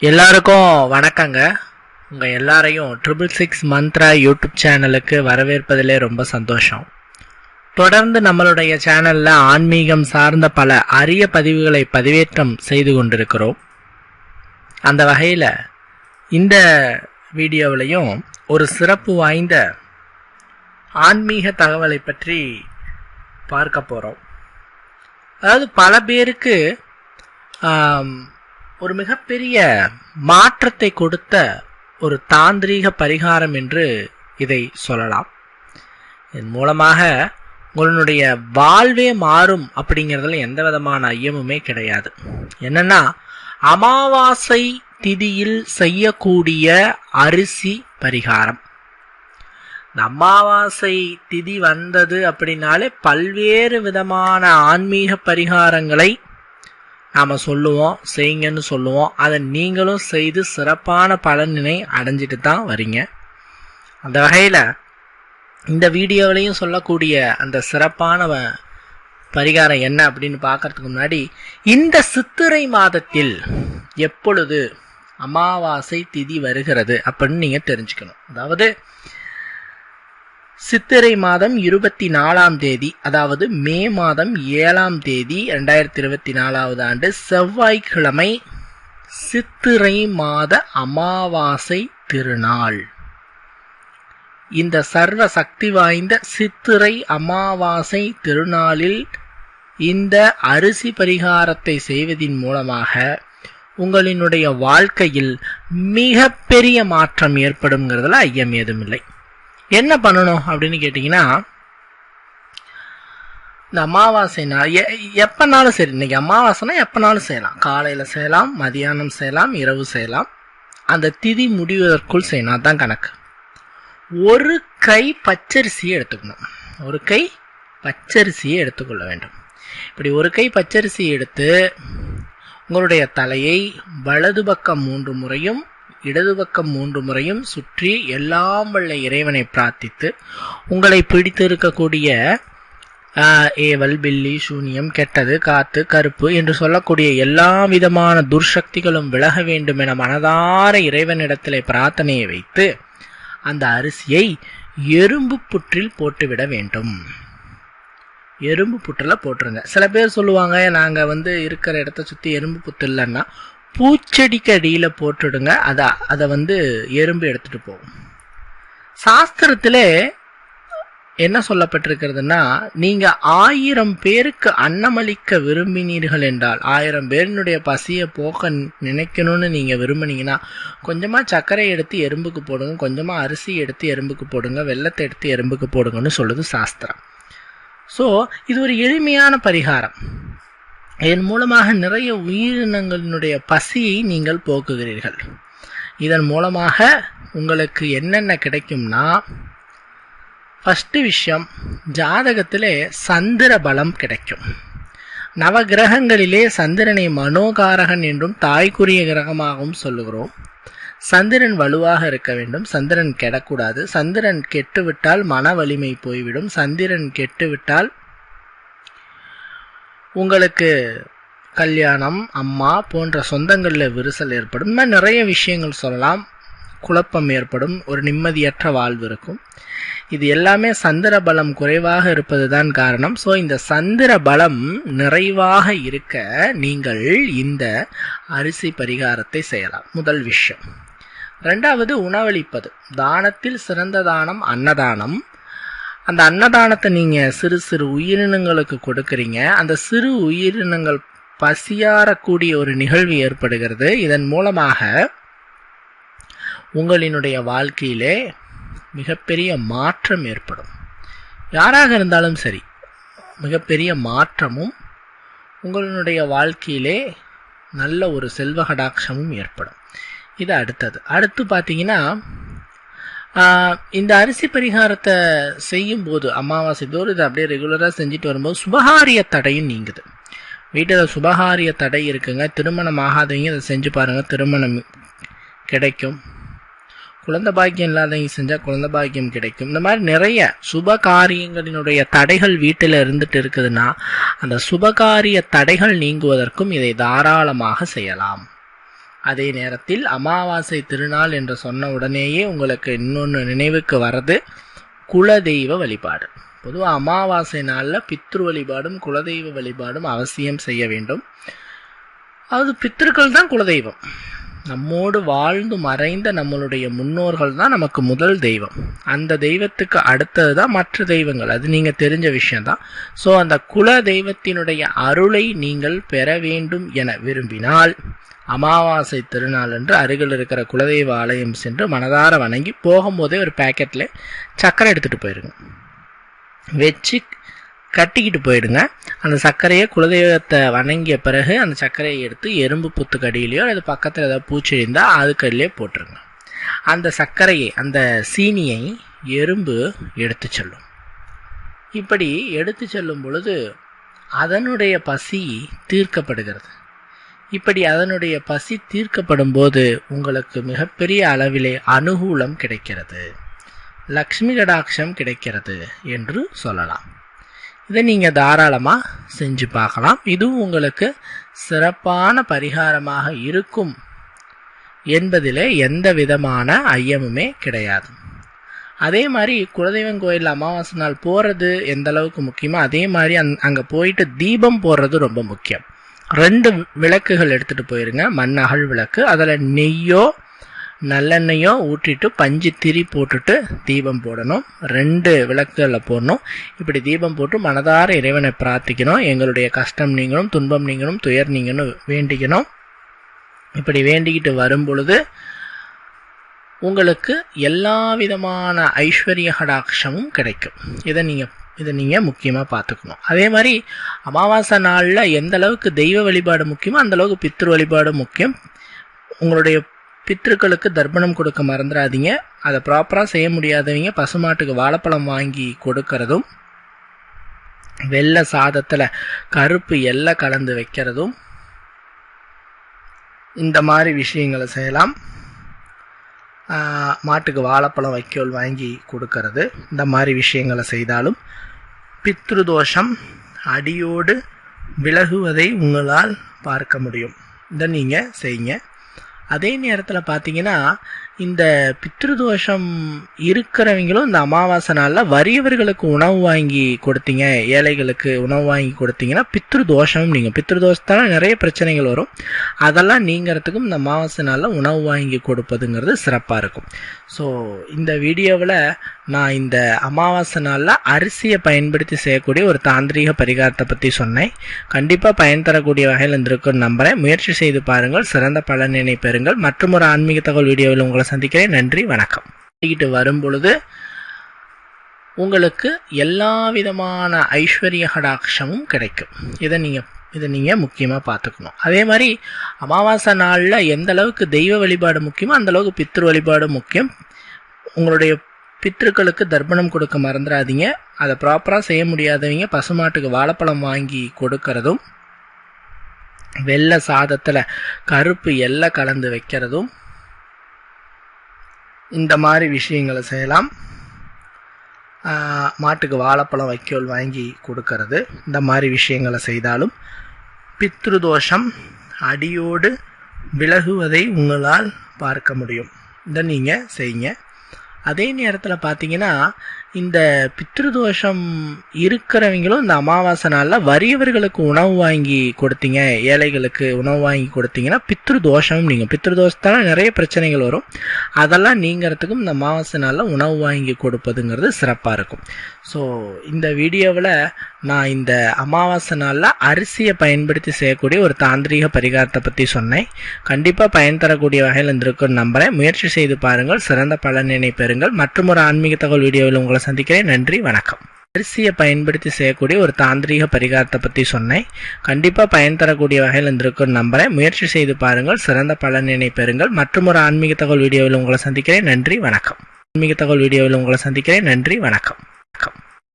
எல்லாருக்கும் வணக்கங்க. உங்கள் எல்லாரையும் ட்ரிபிள் சிக்ஸ் மந்த்ரா யூடியூப் சேனலுக்கு வரவேற்பதிலே ரொம்ப சந்தோஷம். தொடர்ந்து நம்மளுடைய சேனலில் ஆன்மீகம் சார்ந்த பல அரிய பதிவுகளை பதிவேற்றம் செய்து கொண்டிருக்கிறோம். அந்த வகையில் இந்த வீடியோவிலையும் ஒரு சிறப்பு வாய்ந்த ஆன்மீக தகவலை பற்றி பார்க்க போகிறோம் அதாவது பல பேருக்கு ஒரு மிகப்பெரிய மாற்றத்தை கொடுத்த ஒரு தாந்திரீக பரிகாரம் என்று இதை சொல்லலாம். இதன் மூலமாக உங்களுடைய வாழ்வே மாறும் அப்படிங்கிறதுல எந்த விதமான ஐயமுமே கிடையாது. என்னன்னா அமாவாசை திதியில் செய்யக்கூடிய அரிசி பரிகாரம். இந்த அமாவாசை திதி வந்தது அப்படின்னாலே பல்வேறு விதமான ஆன்மீக பரிகாரங்களை நாம் சொல்லுவோம் செய்யுங்கன்னு சொல்லுவோம். அதை நீங்களும் செய்து சிறப்பான பலனினை அடைஞ்சிட்டு தான் வரீங்க. அந்த வகையில் இந்த வீடியோவிலையும் சொல்லக்கூடிய அந்த சிறப்பான பரிகாரம் என்ன அப்படின்னு பார்க்கறதுக்கு முன்னாடி இந்த சித்திரை மாதத்தில் எப்பொழுது அமாவாசை திதி வருகிறது அப்படின்னு நீங்கள் தெரிஞ்சுக்கணும். அதாவது சித்திரை மாதம் இருபத்தி நாலாம் தேதி அதாவது மே மாதம் ஏழாம் தேதி ரெண்டாயிரத்தி இருபத்தி நாலாவது ஆண்டு செவ்வாய்க்கிழமை சித்திரை மாத அமாவாசை திருநாள். இந்த சர்வ சக்தி வாய்ந்த சித்திரை அமாவாசை திருநாளில் இந்த அரிசி பரிகாரத்தை செய்வதின் மூலமாக உங்களினுடைய வாழ்க்கையில் மிகப்பெரிய மாற்றம் ஏற்படும்ங்கிறதுல ஐயம் ஏதுமில்லை. என்ன பண்ணணும் அப்படின்னு கேட்டிங்கன்னா இந்த அமாவாசை நாள் எ- எப்போனாலும் சரி இன்றைக்கி அமாவாசைனா எப்போனாலும் செய்யலாம். காலையில் செய்யலாம் மதியானம் செய்யலாம் இரவு செய்யலாம். அந்த திதி முடிவதற்குள் செய்யணும். அதான் கணக்கு. ஒரு கை பச்சரிசியை எடுத்துக்கணும். ஒரு கை பச்சரிசியை எடுத்துக்கொள்ள வேண்டும். இப்படி ஒரு கை பச்சரிசி எடுத்து உங்களுடைய தலையை வலது பக்கம் மூன்று முறையும் இடது பக்கம் மூன்று முறையும் சுற்றி எல்லாம் வல்ல இறைவனை பிரார்த்தித்து உங்களை பிடித்து இருக்கக்கூடிய ஆஹ், ஏவல் பில்லி சூனியம் கெட்டது காத்து கருப்பு என்று சொல்லக்கூடிய எல்லா விதமான துர்சக்திகளும் விலக வேண்டும் என மனதார இறைவனிடத்திலே பிரார்த்தனையை வைத்து அந்த அரிசியை எறும்பு புற்றில் போட்டுவிட வேண்டும். எறும்பு புற்றில் போட்டுருங்க. சில பேர் சொல்லுவாங்க நாங்கள் வந்து இருக்கிற இடத்த சுற்றி எறும்பு புத்து இல்லைன்னா பூச்செடிக்கு அடியில் போட்டுடுங்க. அதை அதை வந்து எறும்பு எடுத்துகிட்டு போகும். சாஸ்திரத்திலே என்ன சொல்லப்பட்டிருக்கிறதுனா நீங்க ஆயிரம் பேருக்கு அன்னமளிக்க விரும்பினீர்கள் என்றால் ஆயிரம் பேரினுடைய பசியை போக்க நினைக்கணும்னு நீங்க விரும்பினீங்கன்னா கொஞ்சமா சர்க்கரை எடுத்து எறும்புக்கு போடுங்க கொஞ்சமா அரிசி எடுத்து எறும்புக்கு போடுங்க வெள்ளத்தை எடுத்து எறும்புக்கு போடுங்கன்னு சொல்லுது சாஸ்திரம். ஸோ இது ஒரு எளிமையான பரிகாரம். இதன் மூலமாக நிறைய உயிரினங்களினுடைய பசியை நீங்கள் போக்குகிறீர்கள். இதன் மூலமாக உங்களுக்கு என்னென்ன கிடைக்கும்னா ஃபஸ்ட்டு விஷயம் ஜாதகத்திலே சந்திர பலம் கிடைக்கும். நவகிரகங்களிலே சந்திரனை மனோகாரகன் என்றும் தாய்க்குரிய கிரகமாகவும் சொல்லுகிறோம். சந்திரன் வலுவாக இருக்க வேண்டும். சந்திரன் கெடக்கூடாது. சந்திரன் கெட்டுவிட்டால் மன வலிமை போய்விடும். சந்திரன் கெட்டுவிட்டால் உங்களுக்கு கல்யாணம் அம்மா போன்ற சொந்தங்களில் விரிசல் ஏற்படும். இந்த நிறைய விஷயங்கள் சொல்லலாம். குழப்பம் ஏற்படும். ஒரு நிம்மதியற்ற வாழ்வு இருக்கும். இது எல்லாமே சந்திர பலம் குறைவாக இருப்பதுதான் காரணம். ஸோ இந்த சந்திர பலம் நிறைவாக இருக்க நீங்கள் இந்த அரிசி பரிகாரத்தை செய்யலாம். முதல் விஷயம். ரெண்டாவது உணவளிப்பது. தானத்தில் சிறந்த தானம் அன்னதானம். அந்த அன்னதானத்தை நீங்கள் சிறு சிறு உயிரினங்களுக்கு கொடுக்குறீங்க. அந்த சிறு உயிரினங்கள் பசியாறக்கூடிய ஒரு நிகழ்வு ஏற்படுகிறது. இதன் மூலமாக உங்களினுடைய வாழ்க்கையிலே மிகப்பெரிய மாற்றம் ஏற்படும். யாராக இருந்தாலும் சரி மிகப்பெரிய மாற்றமும் உங்களுடைய வாழ்க்கையிலே நல்ல ஒரு செல்வ கடாட்சமும் ஏற்படும். இது அடுத்தது. அடுத்து பார்த்தீங்கன்னா இந்த அரிசி பரிகாரத்தை செய்யும் போது அமாவாசை தோறும் இதை அப்படியே ரெகுலராக செஞ்சுட்டு வரும்போது சுபகாரிய தடையும் நீங்குது. வீட்டில் சுபகாரிய தடை இருக்குங்க. திருமணம் ஆகாதவங்க இதை செஞ்சு பாருங்கள் திருமணம் கிடைக்கும். குழந்த பாக்கியம் இல்லாதவங்க செஞ்சால் குழந்த பாக்கியம் கிடைக்கும். இந்த மாதிரி நிறைய சுப காரியங்களினுடைய தடைகள் வீட்டில் இருந்துட்டு இருக்குதுன்னா அந்த சுபகாரிய தடைகள் நீங்குவதற்கும் இதை தாராளமாக செய்யலாம். அதே நேரத்தில் அமாவாசை திருநாள் என்று சொன்ன உடனேயே உங்களுக்கு இன்னொன்று நினைவுக்கு வர்றது குலதெய்வ வழிபாடு. பொதுவாக அமாவாசை நாளில் பித்ரு வழிபாடும் குலதெய்வ வழிபாடும் அவசியம் செய்ய வேண்டும். அது பித்திருக்கள் தான் குலதெய்வம். நம்மோடு வாழ்ந்து மறைந்த நம்மளுடைய முன்னோர்கள் தான் நமக்கு முதல் தெய்வம். அந்த தெய்வத்துக்கு அடுத்தது தான் மற்ற தெய்வங்கள். அது நீங்கள் தெரிஞ்ச விஷயம்தான். ஸோ அந்த குல தெய்வத்தினுடைய அருளை நீங்கள் பெற வேண்டும் என விரும்பினால் அமாவாசை திருநாள் என்று அருகில் இருக்கிற குலதெய்வ ஆலயம் சென்று மனதார வணங்கி போகும்போதே ஒரு பேக்கெட்டில் சக்கரை எடுத்துகிட்டு போயிருங்க. வச்சு கட்டிக்கிட்டு போயிடுங்க. அந்த சர்க்கரையை குலதெய்வத்தை வணங்கிய பிறகு அந்த சர்க்கரையை எடுத்து எறும்பு புத்துக்கடியிலையோ அல்லது பக்கத்தில் ஏதாவது பூச்சி இருந்தால் அதுக்கடியிலே போட்டுருங்க. அந்த சர்க்கரையை அந்த சீனியை எறும்பு எடுத்து செல்லும். இப்படி எடுத்து செல்லும் பொழுது அதனுடைய பசி தீர்க்கப்படுகிறது. இப்படி அதனுடைய பசி தீர்க்கப்படும் போது உங்களுக்கு மிகப்பெரிய அளவிலே அனுகூலம் கிடைக்கிறது. லக்ஷ்மி கடாட்சம் கிடைக்கிறது என்று சொல்லலாம். இதை நீங்கள் தாராளமாக செஞ்சு பார்க்கலாம். இதுவும் உங்களுக்கு சிறப்பான பரிகாரமாக இருக்கும் என்பதில் எந்த விதமான ஐயமுமே கிடையாது. அதே மாதிரி குலதெய்வம் கோயில் அமாவாசை நாள் போகிறது எந்த அளவுக்கு முக்கியமோ அதே மாதிரி அந் அங்கே போயிட்டு தீபம் போடுறது ரொம்ப முக்கியம். ரெண்டு விளக்குகள் எடுத்துகிட்டு போயிருங்க. மண் அகல் விளக்கு அதில் நெய்யோ நல்லெண்ணெயோ ஊற்றிட்டு பஞ்சு திரி போட்டுட்டு தீபம் போடணும். ரெண்டு விளக்குகளில் போடணும். இப்படி தீபம் போட்டு மனதார இறைவனை பிரார்த்திக்கணும். எங்களுடைய கஷ்டம் நீங்களும் துன்பம் நீங்களும் துயர் நீங்களும் வேண்டிக்கணும். இப்படி வேண்டிக்கிட்டு வரும் பொழுது உங்களுக்கு எல்லா விதமான ஐஸ்வர்ய கடாட்சமும் கிடைக்கும். இதை நீங்கள் இதை நீங்கள் முக்கியமாக பார்த்துக்கணும். அதே மாதிரி அமாவாசை நாளில் எந்த அளவுக்கு தெய்வ வழிபாடு முக்கியமோ அந்தளவுக்கு பித்ரு வழிபாடு முக்கியம். உங்களுடைய பித்ருக்களுக்கு தர்ப்பணம் கொடுக்க மறந்துடாதீங்க. அதை ப்ராப்பராக செய்ய முடியாதவங்க பசுமாட்டுக்கு வாழைப்பழம் வாங்கி கொடுக்கறதும் வெள்ளை சாதத்தில் கருப்பு எல்லாம் கலந்து வைக்கிறதும் இந்த மாதிரி விஷயங்களை செய்யலாம். மாட்டுக்கு வாழைப்பழம் வைக்கோல் வாங்கி கொடுக்கறது இந்த மாதிரி விஷயங்களை செய்தாலும் பித்ருதோஷம் அடியோடு விலகுவதை உங்களால் பார்க்க முடியும். இதை நீங்கள் செய்யுங்க. அதே நேரத்தில் பார்த்தீங்கன்னா இந்த பித்ருதோஷம் இருக்கிறவங்களும் இந்த அமாவாசை நாளில் வறியவர்களுக்கு உணவு வாங்கி கொடுத்தீங்க ஏழைகளுக்கு உணவு வாங்கி கொடுத்தீங்கன்னா பித்ருதோஷம் நீங்கள் பித்ரு தோஷத்தால் நிறைய பிரச்சனைகள் வரும். அதெல்லாம் நீங்கிறதுக்கும் இந்த அமாவாசை நாளில் உணவு வாங்கி கொடுப்பதுங்கிறது சிறப்பாக இருக்கும். ஸோ இந்த வீடியோவில் நான் இந்த அமாவாசை நாளில் அரிசியை பயன்படுத்தி செய்யக்கூடிய ஒரு தாந்திரிக பரிகாரத்தை பற்றி சொன்னேன். கண்டிப்பாக பயன் தரக்கூடிய வகையில் இருந்திருக்குன்னு நம்புகிறேன் முயற்சி செய்து பாருங்கள். சிறந்த பலனினை பெறுங்கள். மற்றும் ஒரு ஆன்மீக தகவல் வீடியோவில் உங்களை சந்திக்கிறேன். நன்றி. வணக்கம். வரும் வரும்பொழுது உங்களுக்கு எல்லா விதமான ஐஸ்வர்ய கடாட்சமும் கிடைக்கும். இதை நீங்கள் இதை நீங்கள் முக்கியமாக பார்த்துக்கணும். அதே மாதிரி அமாவாசை நாளில் எந்த அளவுக்கு தெய்வ வழிபாடு முக்கியமோ அந்தளவுக்கு பித்ரு வழிபாடு முக்கியம். உங்களுடைய பித்ருக்களுக்கு தர்ப்பணம் கொடுக்க மறந்துடாதீங்க அதை ப்ராப்பராக செய்ய முடியாதவங்க பசுமாட்டுக்கு வாழைப்பழம் வாங்கி கொடுக்கறதும் வெள்ளை சாதத்தில் கருப்பு எல்லை கலந்து வைக்கிறதும் இந்த மாதிரி விஷயங்களை செய்யலாம். மாட்டுக்கு வாழைப்பழம் வைக்கோல் வாங்கி கொடுக்கறது இந்த மாதிரி விஷயங்களை செய்தாலும் பித்ருதோஷம் அடியோடு விலகுவதை உங்களால் பார்க்க முடியும். இதை நீங்கள் செய்யுங்க. அதே நேரத்தில் பார்த்தீங்கன்னா இந்த பித்ருதோஷம் இருக்கிறவங்களும் இந்த அமாவாசை நாளில் வறியவர்களுக்கு உணவு வாங்கி கொடுத்தீங்க ஏழைகளுக்கு உணவு வாங்கி கொடுத்தீங்கன்னா பித்ருதோஷம் நீங்கள் பித்ரு தோஷத்தால் நிறைய பிரச்சனைகள் வரும். அதெல்லாம் நீங்கிறதுக்கும் இந்த அமாவாசை நாளில் உணவு வாங்கி கொடுப்பதுங்கிறது சிறப்பாக இருக்கும். ஸோ இந்த வீடியோவில் நான் இந்த அமாவாசை நாளில் அரிசியை பயன்படுத்தி செய்யக்கூடிய ஒரு தாந்திரிக பரிகாரத்தை பற்றி சொன்னேன். கண்டிப்பாக பயன் தரக்கூடிய வகையில் இருந்திருக்குன்னு நம்புகிறேன் முயற்சி செய்து பாருங்கள். சிறந்த பலனினை பெறுங்கள். மற்றும் ஒரு ஆன்மீக தகவல் வீடியோவில் உங்களை சந்திக்கிறேன். நன்றி வணக்கம். அரிசியை பயன்படுத்தி செய்யக்கூடிய ஒரு தாந்திரீக பரிகாரத்தை பற்றி சொன்னேன். கண்டிப்பாக பயன் தரக்கூடிய வகையில் இருந்திருக்குன்னு நம்புகிறேன் முயற்சி செய்து பாருங்கள். சிறந்த பலனினை பெறுங்கள். மற்றும் ஒரு ஆன்மீக தகவல் வீடியோவில் உங்களை சந்திக்கிறேன். நன்றி வணக்கம். ஆன்மீக தகவல் வீடியோவில் உங்களை சந்திக்கிறேன். நன்றி வணக்கம். வணக்கம்.